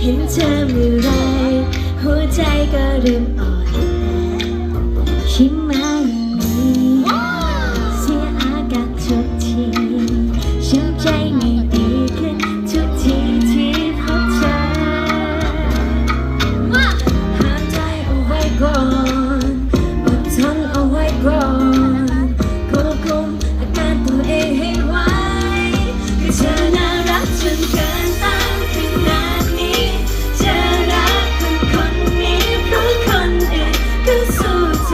เห็นเธอเมื่อไรหัวใจก็เริ่มอ่อนคิดมาอย่างนี้เสียอากาศทุกทีช้ำใจไม่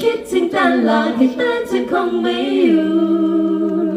คิดถึงตลอดที่ตาจะคงไม่อยู่